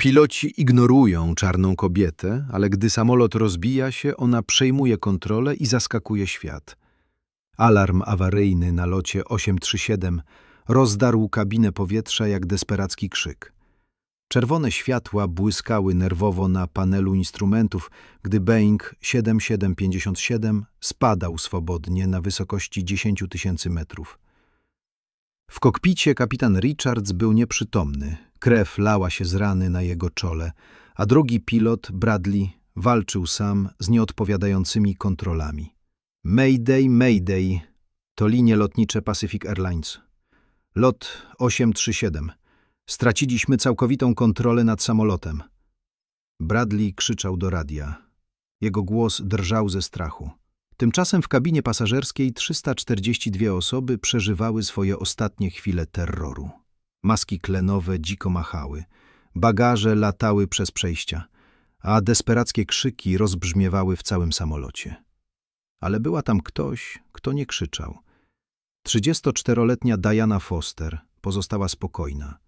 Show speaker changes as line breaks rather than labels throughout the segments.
Piloci ignorują czarną kobietę, ale gdy samolot rozbija się, ona przejmuje kontrolę i zaskakuje świat. Alarm awaryjny na locie 837 rozdarł kabinę powietrza jak desperacki krzyk. Czerwone światła błyskały nerwowo na panelu instrumentów, gdy Boeing 7757 spadał swobodnie na wysokości 10 tysięcy metrów. W kokpicie kapitan Richards był nieprzytomny. Krew lała się z rany na jego czole, a drugi pilot, Bradley, walczył sam z nieodpowiadającymi kontrolami. Mayday, Mayday to linie lotnicze Pacific Airlines. Lot 837. Straciliśmy całkowitą kontrolę nad samolotem. Bradley krzyczał do radia. Jego głos drżał ze strachu. Tymczasem w kabinie pasażerskiej 342 osoby przeżywały swoje ostatnie chwile terroru. Maski klenowe dziko machały, bagaże latały przez przejścia, a desperackie krzyki rozbrzmiewały w całym samolocie. Ale była tam ktoś, kto nie krzyczał. 34-letnia Diana Foster pozostała spokojna,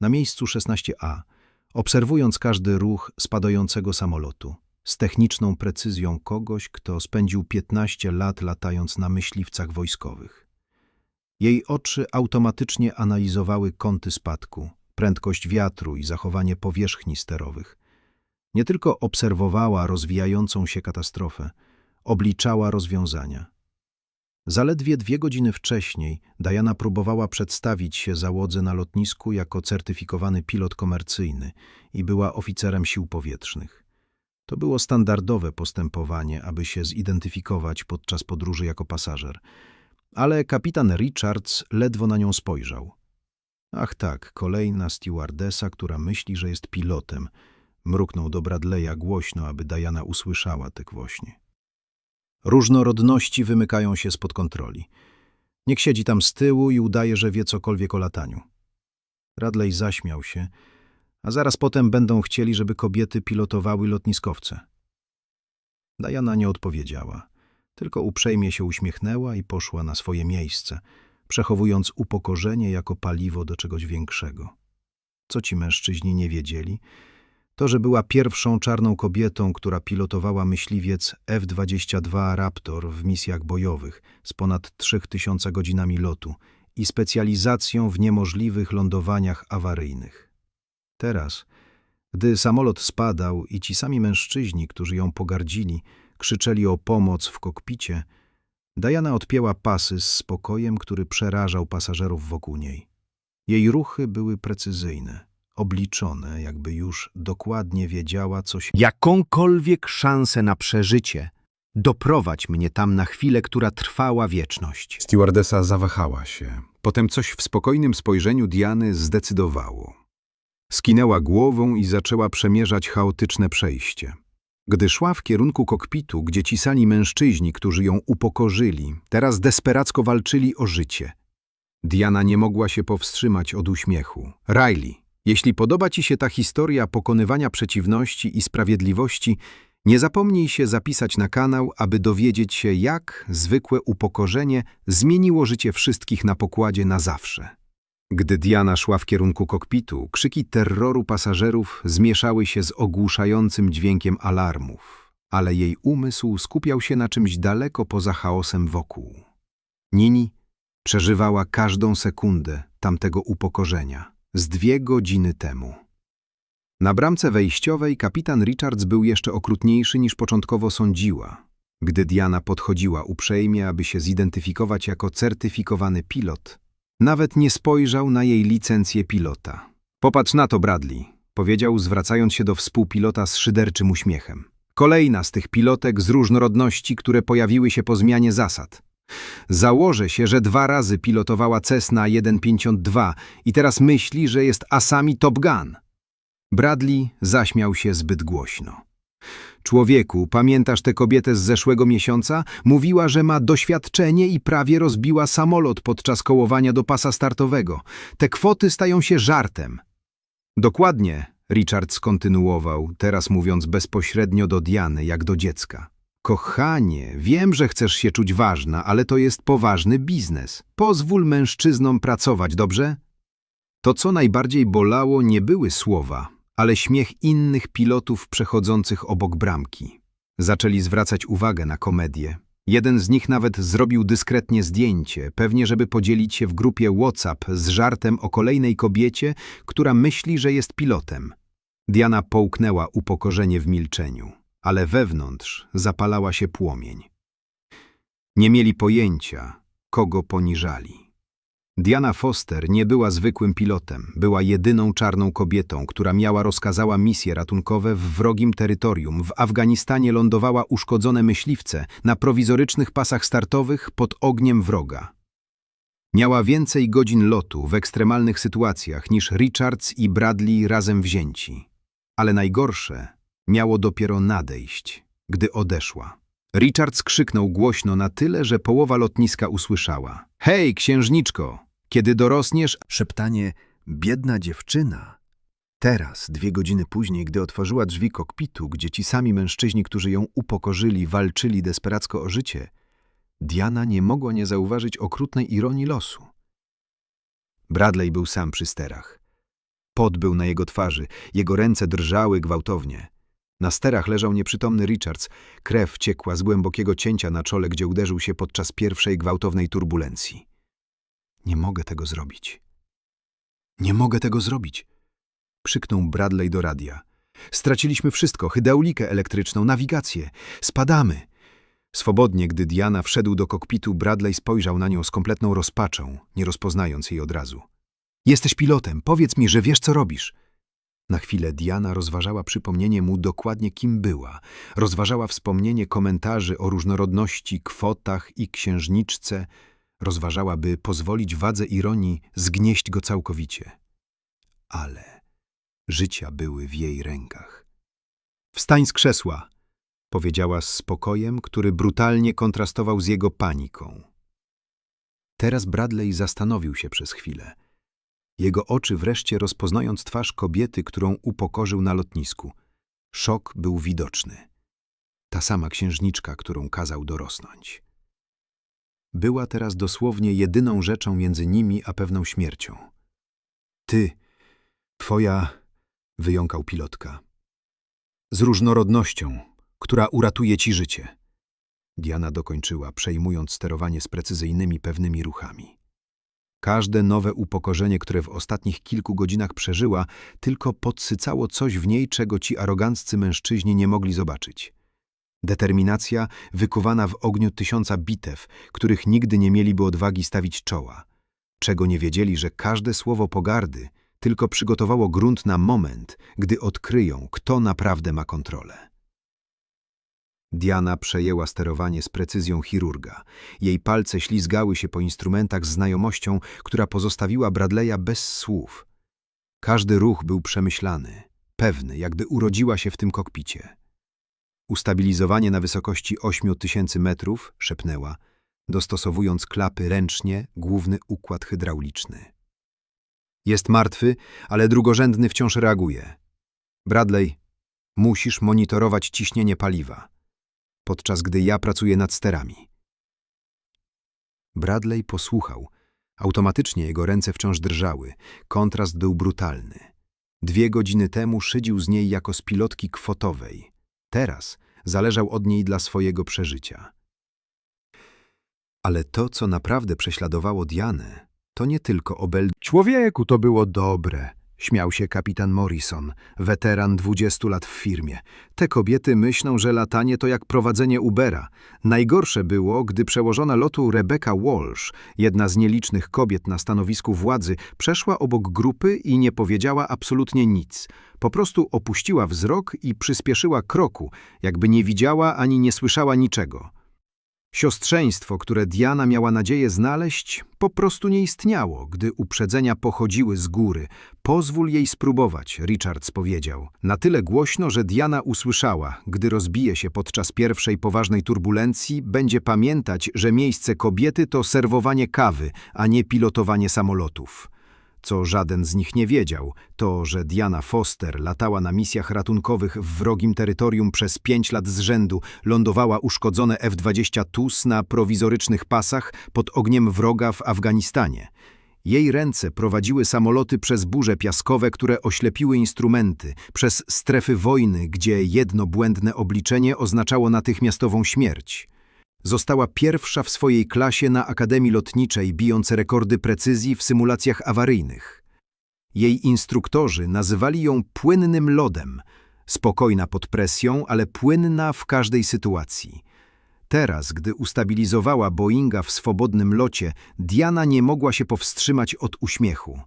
na miejscu 16A, obserwując każdy ruch spadającego samolotu z techniczną precyzją kogoś, kto spędził 15 lat latając na myśliwcach wojskowych. Jej oczy automatycznie analizowały kąty spadku, prędkość wiatru i zachowanie powierzchni sterowych. Nie tylko obserwowała rozwijającą się katastrofę, obliczała rozwiązania. Zaledwie dwie godziny wcześniej Diana próbowała przedstawić się załodze na lotnisku jako certyfikowany pilot komercyjny i była oficerem sił powietrznych. To było standardowe postępowanie, aby się zidentyfikować podczas podróży jako pasażer. Ale kapitan Richards ledwo na nią spojrzał. Ach tak, kolejna stewardesa, która myśli, że jest pilotem. Mruknął do Bradleya głośno, aby Diana usłyszała te głośnie. Różnorodności wymykają się spod kontroli. Niech siedzi tam z tyłu i udaje, że wie cokolwiek o lataniu. Radley zaśmiał się, a zaraz potem będą chcieli, żeby kobiety pilotowały lotniskowce. Diana nie odpowiedziała, tylko uprzejmie się uśmiechnęła i poszła na swoje miejsce, przechowując upokorzenie jako paliwo do czegoś większego. Co ci mężczyźni nie wiedzieli, to, że była pierwszą czarną kobietą, która pilotowała myśliwiec F-22 Raptor w misjach bojowych z ponad 3000 godzinami lotu i specjalizacją w niemożliwych lądowaniach awaryjnych. Teraz, gdy samolot spadał i ci sami mężczyźni, którzy ją pogardzili, krzyczeli o pomoc w kokpicie, Diana odpięła pasy z spokojem, który przerażał pasażerów wokół niej. Jej ruchy były precyzyjne, obliczone, jakby już dokładnie wiedziała, co się...
jakąkolwiek szansę na przeżycie, doprowadź mnie tam na chwilę, która trwała wieczność.
Stewardesa zawahała się. Potem coś w spokojnym spojrzeniu Diany zdecydowało. Skinęła głową i zaczęła przemierzać chaotyczne przejście. Gdy szła w kierunku kokpitu, gdzie ci mężczyźni, którzy ją upokorzyli, teraz desperacko walczyli o życie. Diana nie mogła się powstrzymać od uśmiechu. Riley, jeśli podoba ci się ta historia pokonywania przeciwności i sprawiedliwości, nie zapomnij się zapisać na kanał, aby dowiedzieć się, jak zwykłe upokorzenie zmieniło życie wszystkich na pokładzie na zawsze. Gdy Diana szła w kierunku kokpitu, krzyki terroru pasażerów zmieszały się z ogłuszającym dźwiękiem alarmów, ale jej umysł skupiał się na czymś daleko poza chaosem wokół. Nini przeżywała każdą sekundę tamtego upokorzenia z dwie godziny temu. Na bramce wejściowej kapitan Richards był jeszcze okrutniejszy niż początkowo sądziła. Gdy Diana podchodziła uprzejmie, aby się zidentyfikować jako certyfikowany pilot, nawet nie spojrzał na jej licencję pilota. Popatrz na to, Bradley, powiedział, zwracając się do współpilota z szyderczym uśmiechem. Kolejna z tych pilotek z różnorodności, które pojawiły się po zmianie zasad. Założę się, że dwa razy pilotowała Cessna 152 i teraz myśli, że jest asami Top Gun. Bradley zaśmiał się zbyt głośno. Człowieku, pamiętasz tę kobietę z zeszłego miesiąca? Mówiła, że ma doświadczenie i prawie rozbiła samolot podczas kołowania do pasa startowego. Te kwoty stają się żartem. Dokładnie, Richard skontynuował, teraz mówiąc bezpośrednio do Diany, jak do dziecka. Kochanie, wiem, że chcesz się czuć ważna, ale to jest poważny biznes. Pozwól mężczyznom pracować, dobrze? To, co najbardziej bolało, nie były słowa,
ale śmiech innych pilotów przechodzących obok bramki. Zaczęli zwracać uwagę na komedię. Jeden z nich nawet zrobił dyskretnie zdjęcie, pewnie żeby podzielić się w grupie WhatsApp z żartem o kolejnej kobiecie, która myśli, że jest pilotem. Diana połknęła upokorzenie w milczeniu, ale wewnątrz zapalała się płomień. Nie mieli pojęcia, kogo poniżali. Diana Foster nie była zwykłym pilotem, była jedyną czarną kobietą, która miała rozkazała misje ratunkowe w wrogim terytorium. W Afganistanie lądowała uszkodzone myśliwce na prowizorycznych pasach startowych pod ogniem wroga. Miała więcej godzin lotu w ekstremalnych sytuacjach niż Richards i Bradley razem wzięci. Ale najgorsze miało dopiero nadejść, gdy odeszła. Richards krzyknął głośno na tyle, że połowa lotniska usłyszała. Hej, księżniczko, kiedy dorosniesz... Szeptanie biedna dziewczyna. Teraz, dwie godziny później, gdy otworzyła drzwi kokpitu, gdzie ci sami mężczyźni, którzy ją upokorzyli, walczyli desperacko o życie, Diana nie mogła nie zauważyć okrutnej ironii losu. Bradley był sam przy sterach. Pot był na jego twarzy, jego ręce drżały gwałtownie. Na sterach leżał nieprzytomny Richards, krew ciekła z głębokiego cięcia na czole, gdzie uderzył się podczas pierwszej gwałtownej turbulencji. Nie mogę tego zrobić. Nie mogę tego zrobić. Krzyknął Bradley do radia. Straciliśmy wszystko, hydraulikę elektryczną, nawigację. Spadamy. Swobodnie, gdy Diana wszedł do kokpitu, Bradley spojrzał na nią z kompletną rozpaczą, nie rozpoznając jej od razu. Jesteś pilotem, powiedz mi, że wiesz, co robisz. Na chwilę Diana rozważała przypomnienie mu dokładnie kim była. Rozważała wspomnienie komentarzy o różnorodności, kwotach i księżniczce. Rozważała, by pozwolić wadze ironii zgnieść go całkowicie. Ale życia były w jej rękach. Wstań z krzesła, powiedziała z spokojem, który brutalnie kontrastował z jego paniką. Teraz Bradley zastanowił się przez chwilę. Jego oczy wreszcie rozpoznając twarz kobiety, którą upokorzył na lotnisku. Szok był widoczny. Ta sama księżniczka, którą kazał dorosnąć. Była teraz dosłownie jedyną rzeczą między nimi a pewną śmiercią. Ty, twoja, wyjąkał pilotka. Z różnorodnością, która uratuje ci życie. Diana dokończyła, przejmując sterowanie z precyzyjnymi, pewnymi ruchami. Każde nowe upokorzenie, które w ostatnich kilku godzinach przeżyła, tylko podsycało coś w niej, czego ci aroganccy mężczyźni nie mogli zobaczyć. Determinacja wykuwana w ogniu tysiąca bitew, których nigdy nie mieliby odwagi stawić czoła. Czego nie wiedzieli, że każde słowo pogardy tylko przygotowało grunt na moment, gdy odkryją, kto naprawdę ma kontrolę. Diana przejęła sterowanie z precyzją chirurga. Jej palce ślizgały się po instrumentach z znajomością, która pozostawiła Bradleya bez słów. Każdy ruch był przemyślany, pewny, jakby urodziła się w tym kokpicie. Ustabilizowanie na wysokości 8000 metrów, szepnęła, dostosowując klapy ręcznie, główny układ hydrauliczny. Jest martwy, ale drugorzędny wciąż reaguje. Bradley, musisz monitorować ciśnienie paliwa podczas gdy ja pracuję nad sterami. Bradley posłuchał. Automatycznie jego ręce wciąż drżały. Kontrast był brutalny. Dwie godziny temu szydził z niej jako z pilotki kwotowej. Teraz zależał od niej dla swojego przeżycia. Ale to, co naprawdę prześladowało Dianę, to nie tylko obel...
Człowieku, to było dobre, śmiał się kapitan Morrison, weteran 20 lat w firmie. Te kobiety myślą, że latanie to jak prowadzenie Ubera. Najgorsze było, gdy przełożona lotu Rebecca Walsh, jedna z nielicznych kobiet na stanowisku władzy, przeszła obok grupy i nie powiedziała absolutnie nic. Po prostu opuściła wzrok i przyspieszyła kroku, jakby nie widziała ani nie słyszała niczego. Siostrzeństwo, które Diana miała nadzieję znaleźć, po prostu nie istniało, gdy uprzedzenia pochodziły z góry. Pozwól jej spróbować, Richards powiedział. Na tyle głośno, że Diana usłyszała, gdy rozbije się podczas pierwszej poważnej turbulencji, będzie pamiętać, że miejsce kobiety to serwowanie kawy, a nie pilotowanie samolotów. Co żaden z nich nie wiedział, to, że Diana Foster latała na misjach ratunkowych w wrogim terytorium przez pięć lat z rzędu, lądowała uszkodzone F-20 TUS na prowizorycznych pasach pod ogniem wroga w Afganistanie.
Jej ręce prowadziły samoloty przez burze piaskowe, które oślepiły instrumenty, przez strefy wojny, gdzie jedno błędne obliczenie oznaczało natychmiastową śmierć. Została pierwsza w swojej klasie na Akademii Lotniczej, bijąc rekordy precyzji w symulacjach awaryjnych. Jej instruktorzy nazywali ją płynnym lodem, spokojna pod presją, ale płynna w każdej sytuacji. Teraz, gdy ustabilizowała Boeinga w swobodnym locie, Diana nie mogła się powstrzymać od uśmiechu.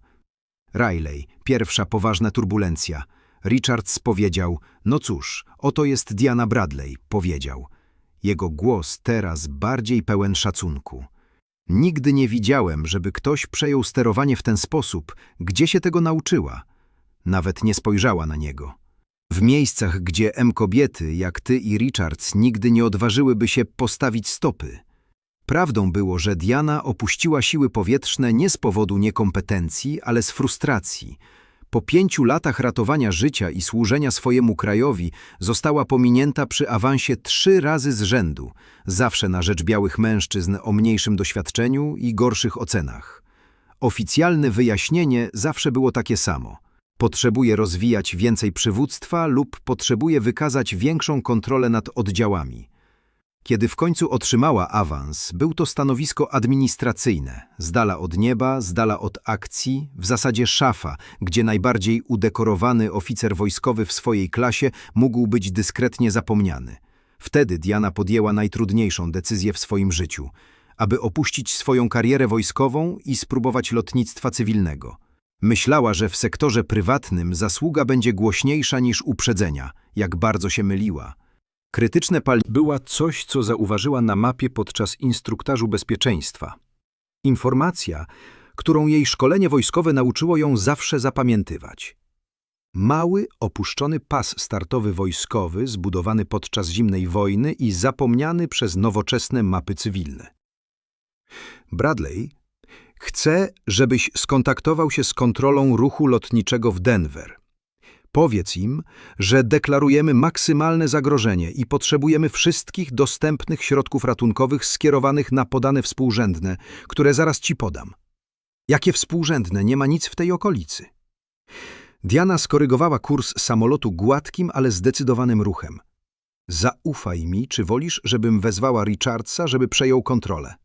Riley, pierwsza poważna turbulencja. Richards powiedział, no cóż, oto jest Diana Bradley, powiedział. Jego głos teraz bardziej pełen szacunku. Nigdy nie widziałem, żeby ktoś przejął sterowanie w ten sposób, gdzie się tego nauczyła. Nawet nie spojrzała na niego. W miejscach, gdzie M kobiety, jak ty i Richards, nigdy nie odważyłyby się postawić stopy. Prawdą było, że Diana opuściła siły powietrzne nie z powodu niekompetencji, ale z frustracji. Po pięciu latach ratowania życia i służenia swojemu krajowi została pominięta przy awansie trzy razy z rzędu, zawsze na rzecz białych mężczyzn o mniejszym doświadczeniu i gorszych ocenach. Oficjalne wyjaśnienie zawsze było takie samo. Potrzebuje rozwijać więcej przywództwa lub potrzebuje wykazać większą kontrolę nad oddziałami. Kiedy w końcu otrzymała awans, był to stanowisko administracyjne, z dala od nieba, z dala od akcji, w zasadzie szafa, gdzie najbardziej udekorowany oficer wojskowy w swojej klasie mógł być dyskretnie zapomniany. Wtedy Diana podjęła najtrudniejszą decyzję w swoim życiu, aby opuścić swoją karierę wojskową i spróbować lotnictwa cywilnego. Myślała, że w sektorze prywatnym zasługa będzie głośniejsza niż uprzedzenia, jak bardzo się myliła. Krytyczne pal
była coś, co zauważyła na mapie podczas instruktażu bezpieczeństwa. Informacja, którą jej szkolenie wojskowe nauczyło ją zawsze zapamiętywać. Mały, opuszczony pas startowy wojskowy zbudowany podczas zimnej wojny i zapomniany przez nowoczesne mapy cywilne. Bradley chce, żebyś skontaktował się z kontrolą ruchu lotniczego w Denver. Powiedz im, że deklarujemy maksymalne zagrożenie i potrzebujemy wszystkich dostępnych środków ratunkowych skierowanych na podane współrzędne, które zaraz ci podam. Jakie współrzędne? Nie ma nic w tej okolicy. Diana skorygowała kurs samolotu gładkim, ale zdecydowanym ruchem. Zaufaj mi, czy wolisz, żebym wezwała Richardsa, żeby przejął kontrolę.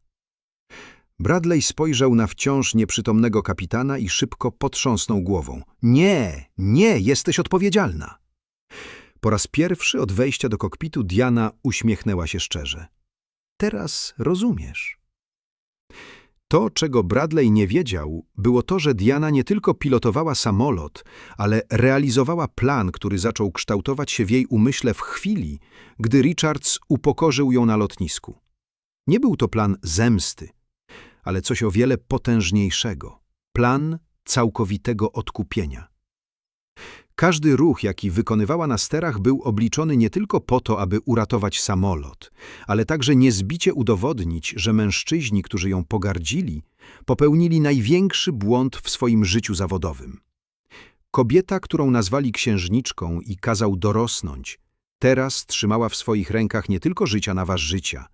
Bradley spojrzał na wciąż nieprzytomnego kapitana i szybko potrząsnął głową. Nie, nie, jesteś odpowiedzialna. Po raz pierwszy od wejścia do kokpitu Diana uśmiechnęła się szczerze. Teraz rozumiesz. To, czego Bradley nie wiedział, było to, że Diana nie tylko pilotowała samolot, ale realizowała plan, który zaczął kształtować się w jej umyśle w chwili, gdy Richards upokorzył ją na lotnisku. Nie był to plan zemsty, ale coś o wiele potężniejszego plan całkowitego odkupienia. Każdy ruch, jaki wykonywała na sterach, był obliczony nie tylko po to, aby uratować samolot, ale także niezbicie udowodnić, że mężczyźni, którzy ją pogardzili, popełnili największy błąd w swoim życiu zawodowym. Kobieta, którą nazwali księżniczką i kazał dorosnąć, teraz trzymała w swoich rękach nie tylko życia na wasz życia,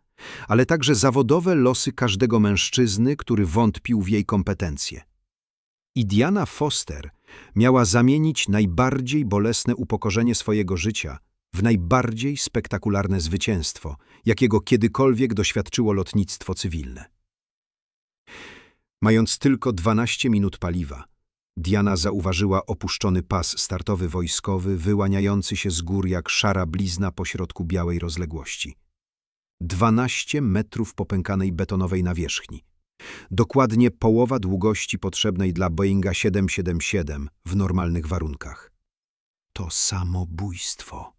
ale także zawodowe losy każdego mężczyzny, który wątpił w jej kompetencje. I Diana Foster miała zamienić najbardziej bolesne upokorzenie swojego życia w najbardziej spektakularne zwycięstwo, jakiego kiedykolwiek doświadczyło lotnictwo cywilne. Mając tylko 12 minut paliwa, Diana zauważyła opuszczony pas startowy wojskowy wyłaniający się z gór jak szara blizna pośrodku białej rozległości. 12 metrów popękanej betonowej nawierzchni. Dokładnie połowa długości potrzebnej dla Boeinga 777 w normalnych warunkach. To samobójstwo.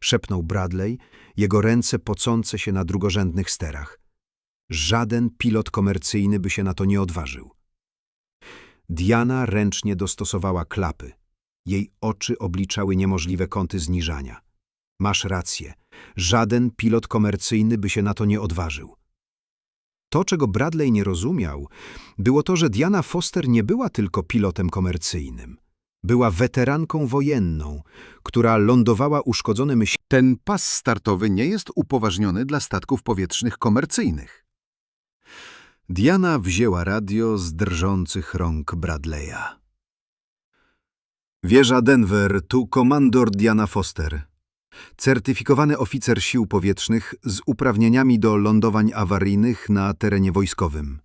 Szepnął Bradley, jego ręce pocące się na drugorzędnych sterach. Żaden pilot komercyjny by się na to nie odważył. Diana ręcznie dostosowała klapy. Jej oczy obliczały niemożliwe kąty zniżania. Masz rację. Żaden pilot komercyjny by się na to nie odważył. To, czego Bradley nie rozumiał, było to, że Diana Foster nie była tylko pilotem komercyjnym. Była weteranką wojenną, która lądowała uszkodzony myśl.
Ten pas startowy nie jest upoważniony dla statków powietrznych komercyjnych.
Diana wzięła radio z drżących rąk Bradley'a. Wieża Denver, tu komandor Diana Foster. Certyfikowany oficer sił powietrznych z uprawnieniami do lądowań awaryjnych na terenie wojskowym.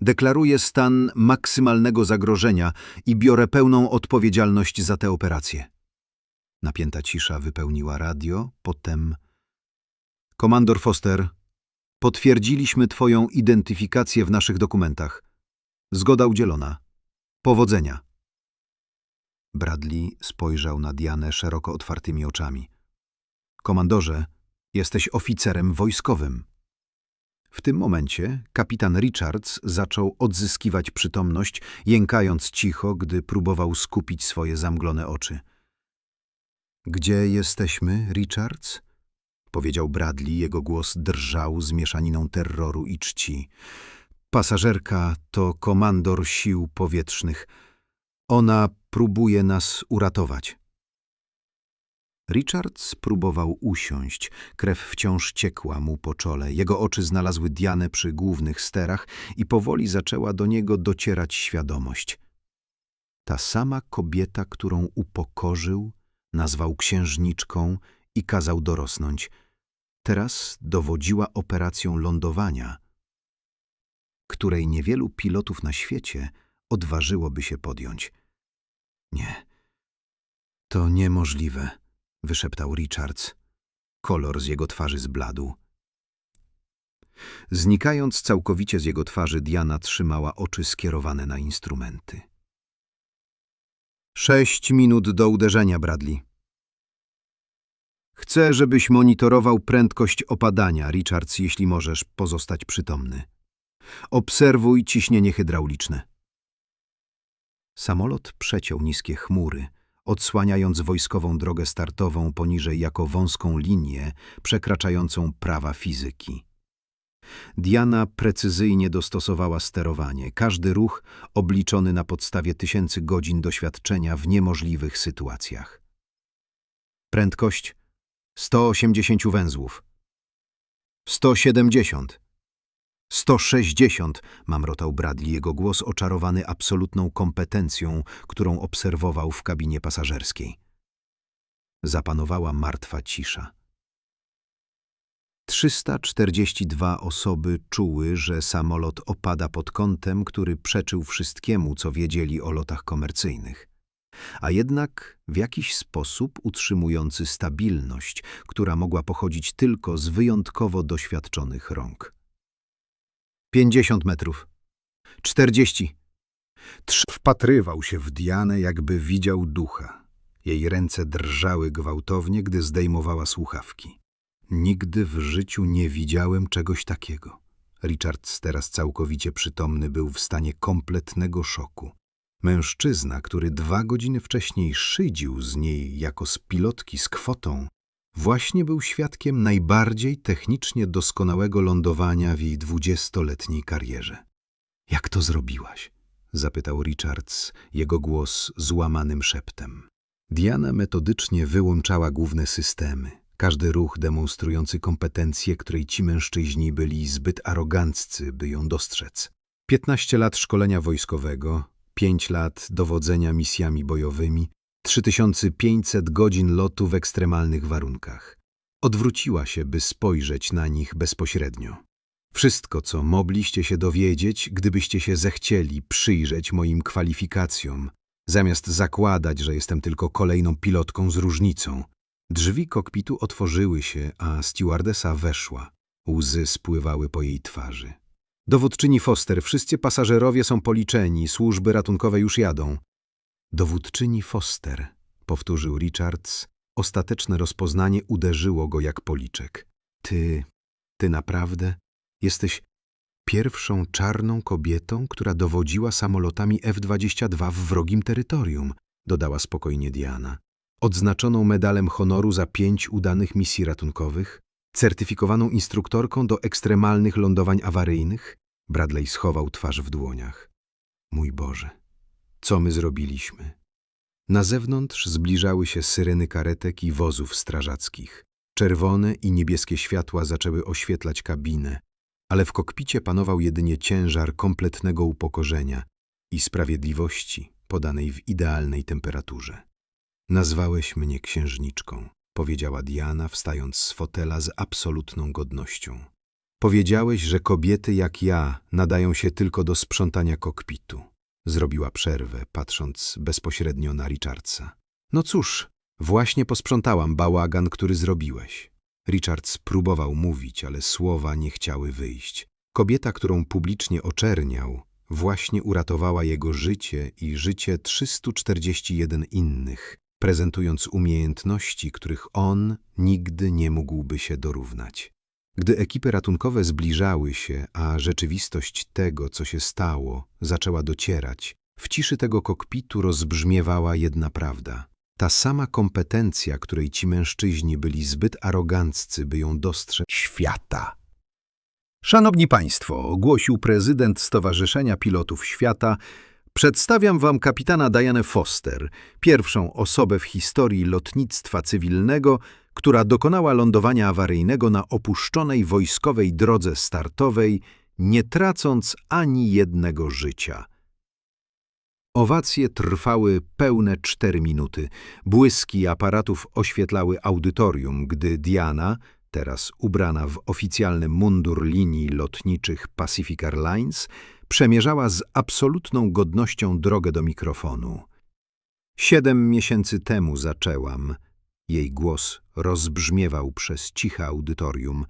Deklaruję stan maksymalnego zagrożenia i biorę pełną odpowiedzialność za tę operację. Napięta cisza wypełniła radio, potem... Komandor Foster, potwierdziliśmy twoją identyfikację w naszych dokumentach. Zgoda udzielona. Powodzenia. Bradley spojrzał na Dianę szeroko otwartymi oczami. Komandorze, jesteś oficerem wojskowym. W tym momencie kapitan Richards zaczął odzyskiwać przytomność, jękając cicho, gdy próbował skupić swoje zamglone oczy. Gdzie jesteśmy, Richards? Powiedział Bradley, jego głos drżał z mieszaniną terroru i czci. Pasażerka to komandor sił powietrznych. Ona próbuje nas uratować. Richards próbował usiąść. Krew wciąż ciekła mu po czole. Jego oczy znalazły Dianę przy głównych sterach i powoli zaczęła do niego docierać świadomość. Ta sama kobieta, którą upokorzył, nazwał księżniczką i kazał dorosnąć, teraz dowodziła operacją lądowania, której niewielu pilotów na świecie odważyłoby się podjąć. Nie, to niemożliwe wyszeptał Richards. Kolor z jego twarzy zbladł. Znikając całkowicie z jego twarzy, Diana trzymała oczy skierowane na instrumenty. Sześć minut do uderzenia, Bradley. Chcę, żebyś monitorował prędkość opadania, Richards, jeśli możesz pozostać przytomny. Obserwuj ciśnienie hydrauliczne. Samolot przeciął niskie chmury, odsłaniając wojskową drogę startową poniżej jako wąską linię przekraczającą prawa fizyki. Diana precyzyjnie dostosowała sterowanie, każdy ruch obliczony na podstawie tysięcy godzin doświadczenia w niemożliwych sytuacjach. Prędkość 180 węzłów. 170. 160, mamrotał Bradley, jego głos oczarowany absolutną kompetencją, którą obserwował w kabinie pasażerskiej. Zapanowała martwa cisza. 342 osoby czuły, że samolot opada pod kątem, który przeczył wszystkiemu, co wiedzieli o lotach komercyjnych. A jednak w jakiś sposób utrzymujący stabilność, która mogła pochodzić tylko z wyjątkowo doświadczonych rąk. Pięćdziesiąt metrów. Czterdzieści. Trz wpatrywał się w Dianę, jakby widział ducha. Jej ręce drżały gwałtownie, gdy zdejmowała słuchawki. Nigdy w życiu nie widziałem czegoś takiego. Richard, teraz całkowicie przytomny, był w stanie kompletnego szoku. Mężczyzna, który dwa godziny wcześniej szydził z niej jako z pilotki z kwotą, właśnie był świadkiem najbardziej technicznie doskonałego lądowania w jej dwudziestoletniej karierze. Jak to zrobiłaś? zapytał Richards, jego głos złamanym szeptem. Diana metodycznie wyłączała główne systemy, każdy ruch demonstrujący kompetencje, której ci mężczyźni byli zbyt aroganccy, by ją dostrzec. Piętnaście lat szkolenia wojskowego, pięć lat dowodzenia misjami bojowymi, 3500 godzin lotu w ekstremalnych warunkach. Odwróciła się, by spojrzeć na nich bezpośrednio. Wszystko, co mogliście się dowiedzieć, gdybyście się zechcieli przyjrzeć moim kwalifikacjom, zamiast zakładać, że jestem tylko kolejną pilotką z różnicą. Drzwi kokpitu otworzyły się, a stewardesa weszła. Łzy spływały po jej twarzy. Dowódczyni Foster, wszyscy pasażerowie są policzeni, służby ratunkowe już jadą. Dowódczyni Foster, powtórzył Richards. Ostateczne rozpoznanie uderzyło go jak policzek. Ty, ty naprawdę jesteś pierwszą czarną kobietą, która dowodziła samolotami F-22 w wrogim terytorium, dodała spokojnie Diana. Odznaczoną medalem honoru za pięć udanych misji ratunkowych, certyfikowaną instruktorką do ekstremalnych lądowań awaryjnych, Bradley schował twarz w dłoniach. Mój Boże, co my zrobiliśmy? Na zewnątrz zbliżały się syreny karetek i wozów strażackich. Czerwone i niebieskie światła zaczęły oświetlać kabinę.
ale w kokpicie panował jedynie ciężar kompletnego upokorzenia i sprawiedliwości podanej w idealnej temperaturze. Nazwałeś mnie księżniczką, powiedziała Diana, wstając z fotela z absolutną godnością. Powiedziałeś, że kobiety jak ja nadają się tylko do sprzątania kokpitu. Zrobiła przerwę, patrząc bezpośrednio na Richardsa. No cóż, właśnie posprzątałam bałagan, który zrobiłeś. Richards próbował mówić, ale słowa nie chciały wyjść. Kobieta, którą publicznie oczerniał, właśnie uratowała jego życie i życie 341 innych, prezentując umiejętności, których on nigdy nie mógłby się dorównać. Gdy ekipy ratunkowe zbliżały się, a rzeczywistość tego, co się stało, zaczęła docierać, w ciszy tego kokpitu rozbrzmiewała jedna prawda. Ta sama kompetencja, której ci mężczyźni byli zbyt aroganccy, by ją dostrzec.
Świata. Szanowni Państwo, ogłosił prezydent Stowarzyszenia Pilotów Świata, przedstawiam Wam kapitana Dianę Foster, pierwszą osobę w historii lotnictwa cywilnego, która dokonała lądowania awaryjnego na opuszczonej wojskowej drodze startowej, nie tracąc ani jednego życia. Owacje trwały pełne cztery minuty. Błyski aparatów oświetlały audytorium, gdy Diana, teraz ubrana w oficjalny mundur linii lotniczych Pacific Airlines, przemierzała z absolutną godnością drogę do mikrofonu. Siedem miesięcy temu zaczęłam. Jej głos rozbrzmiewał przez ciche audytorium.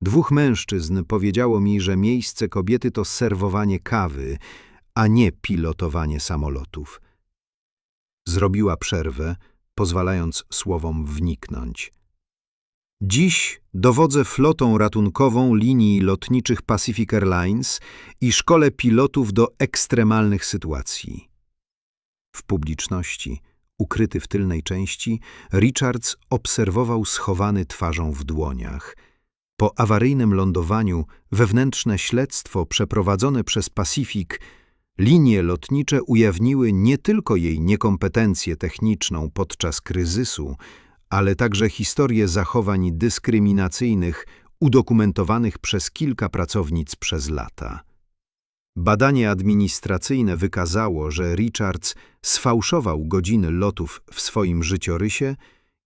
Dwóch mężczyzn powiedziało mi, że miejsce kobiety to serwowanie kawy, a nie pilotowanie samolotów. Zrobiła przerwę, pozwalając słowom wniknąć. Dziś dowodzę flotą ratunkową linii lotniczych Pacific Airlines i szkole pilotów do ekstremalnych sytuacji. W publiczności, ukryty w tylnej części, Richards obserwował schowany twarzą w dłoniach. Po awaryjnym lądowaniu wewnętrzne śledztwo przeprowadzone przez Pacific Linie lotnicze ujawniły nie tylko jej niekompetencję techniczną podczas kryzysu, ale także historię zachowań dyskryminacyjnych udokumentowanych przez kilka pracownic przez lata. Badanie administracyjne wykazało, że Richards sfałszował godziny lotów w swoim życiorysie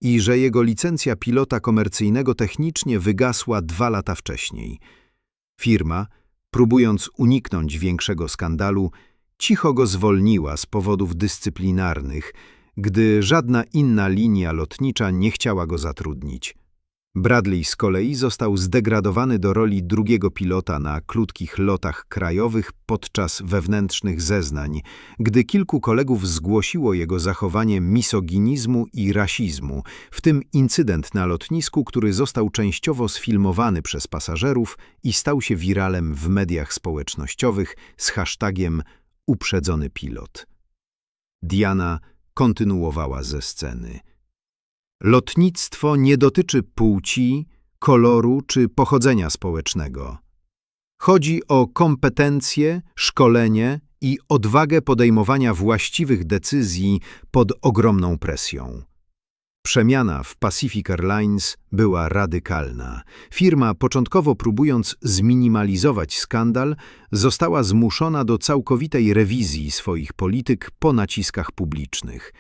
i że jego licencja pilota komercyjnego technicznie wygasła dwa lata wcześniej. Firma, próbując uniknąć większego skandalu, cicho go zwolniła z powodów dyscyplinarnych, gdy żadna inna linia lotnicza nie chciała go zatrudnić. Bradley z kolei został zdegradowany do roli drugiego pilota na krótkich lotach krajowych podczas wewnętrznych zeznań, gdy kilku kolegów zgłosiło jego zachowanie misoginizmu i rasizmu, w tym incydent na lotnisku, który został częściowo sfilmowany przez pasażerów i stał się wiralem w mediach społecznościowych z hashtagiem uprzedzony pilot. Diana kontynuowała ze sceny. Lotnictwo nie dotyczy płci, koloru czy pochodzenia społecznego. Chodzi o kompetencje, szkolenie i odwagę podejmowania właściwych decyzji pod ogromną presją. Przemiana w Pacific Airlines była radykalna. Firma, początkowo próbując zminimalizować skandal, została zmuszona do całkowitej rewizji swoich polityk po naciskach publicznych.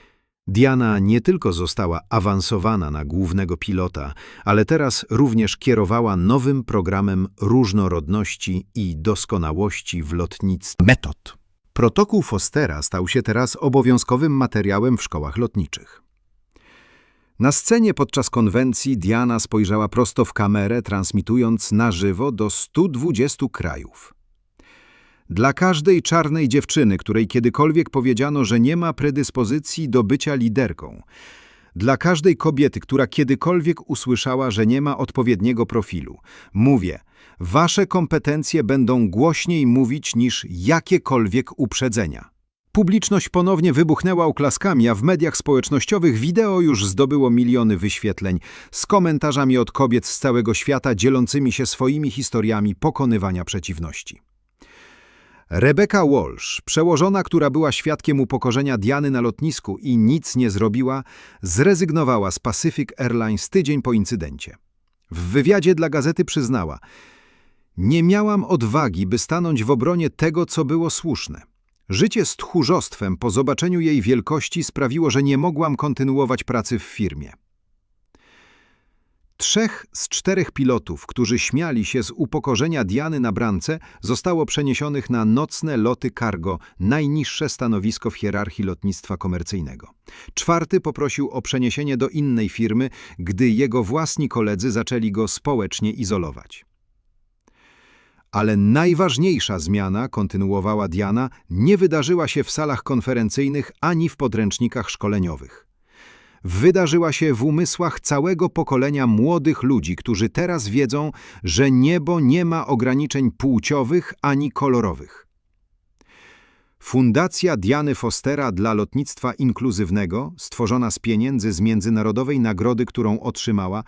Diana nie tylko została awansowana na głównego pilota, ale teraz również kierowała nowym programem różnorodności i doskonałości w lotnictwie. Metod. Protokół Fostera stał się teraz obowiązkowym materiałem w szkołach lotniczych. Na scenie podczas konwencji Diana spojrzała prosto w kamerę, transmitując na żywo do 120 krajów. Dla każdej czarnej dziewczyny, której kiedykolwiek powiedziano, że nie ma predyspozycji do bycia liderką. Dla każdej kobiety, która kiedykolwiek usłyszała, że nie ma odpowiedniego profilu. Mówię, wasze kompetencje będą głośniej mówić niż jakiekolwiek uprzedzenia. Publiczność ponownie wybuchnęła oklaskami, a w mediach społecznościowych wideo już zdobyło miliony wyświetleń z komentarzami od kobiet z całego świata dzielącymi się swoimi historiami pokonywania przeciwności. Rebecca Walsh, przełożona, która była świadkiem upokorzenia Diany na lotnisku i nic nie zrobiła, zrezygnowała z Pacific Airlines tydzień po incydencie. W wywiadzie dla gazety przyznała –
Nie miałam odwagi, by stanąć w obronie tego, co było słuszne. Życie z tchórzostwem po zobaczeniu jej wielkości sprawiło, że nie mogłam kontynuować pracy w firmie. Trzech z czterech pilotów, którzy śmiali się z upokorzenia Diany na bramce, zostało przeniesionych na nocne loty cargo, najniższe stanowisko w hierarchii lotnictwa komercyjnego. Czwarty poprosił o przeniesienie do innej firmy, gdy jego własni koledzy zaczęli go społecznie izolować. Ale najważniejsza zmiana, kontynuowała Diana, nie wydarzyła się w salach konferencyjnych ani w podręcznikach szkoleniowych. Wydarzyła się w umysłach całego pokolenia młodych ludzi, którzy teraz wiedzą, że niebo nie ma ograniczeń płciowych ani kolorowych. Fundacja Diany Fostera dla lotnictwa inkluzywnego, stworzona z pieniędzy z międzynarodowej nagrody, którą otrzymała,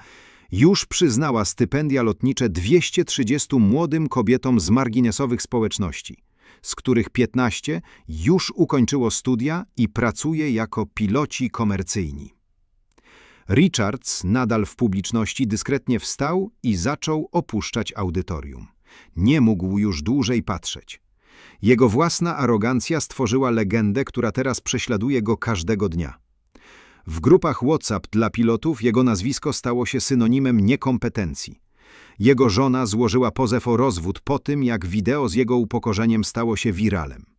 już przyznała stypendia lotnicze 230 młodym kobietom z marginesowych społeczności, z których 15 już ukończyło studia i pracuje jako piloci komercyjni. Richards, nadal w publiczności, dyskretnie wstał i zaczął opuszczać audytorium. Nie mógł już dłużej patrzeć. Jego własna arogancja stworzyła legendę, która teraz prześladuje go każdego dnia. W grupach WhatsApp dla pilotów jego nazwisko stało się synonimem niekompetencji. Jego żona złożyła pozew o rozwód po tym, jak wideo z jego upokorzeniem stało się wiralem.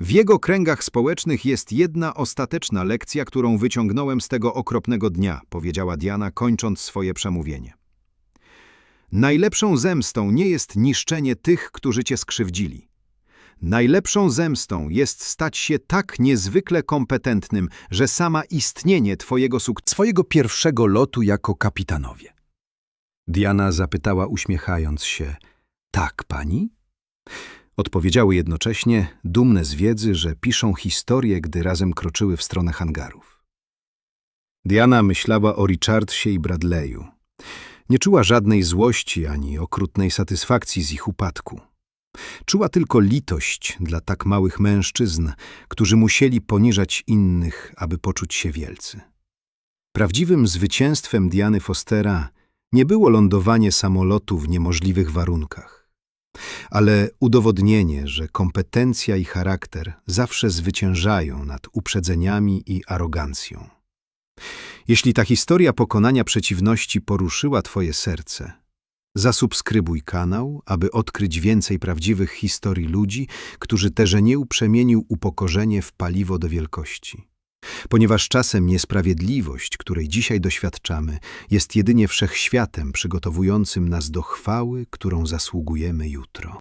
W jego kręgach społecznych jest jedna ostateczna lekcja, którą wyciągnąłem z tego okropnego dnia, powiedziała Diana, kończąc swoje przemówienie. Najlepszą zemstą nie jest niszczenie tych, którzy cię skrzywdzili. Najlepszą zemstą jest stać się tak niezwykle kompetentnym, że sama istnienie twojego sukcesu
Swojego pierwszego lotu jako kapitanowie. Diana zapytała uśmiechając się. Tak, pani? Odpowiedziały jednocześnie, dumne z wiedzy, że piszą historię, gdy razem kroczyły w stronę hangarów. Diana myślała o Richardsie i Bradley'u. Nie czuła żadnej złości ani okrutnej satysfakcji z ich upadku. Czuła tylko litość dla tak małych mężczyzn, którzy musieli poniżać innych, aby poczuć się wielcy. Prawdziwym zwycięstwem Diany Fostera nie było lądowanie samolotu w niemożliwych warunkach, ale udowodnienie, że kompetencja i charakter zawsze zwyciężają nad uprzedzeniami i arogancją. Jeśli ta historia pokonania przeciwności poruszyła Twoje serce, zasubskrybuj kanał, aby odkryć więcej prawdziwych historii ludzi, którzy Terzenieł przemienił upokorzenie w paliwo do wielkości. Ponieważ czasem niesprawiedliwość, której dzisiaj doświadczamy, jest jedynie wszechświatem przygotowującym nas do chwały, którą zasługujemy jutro.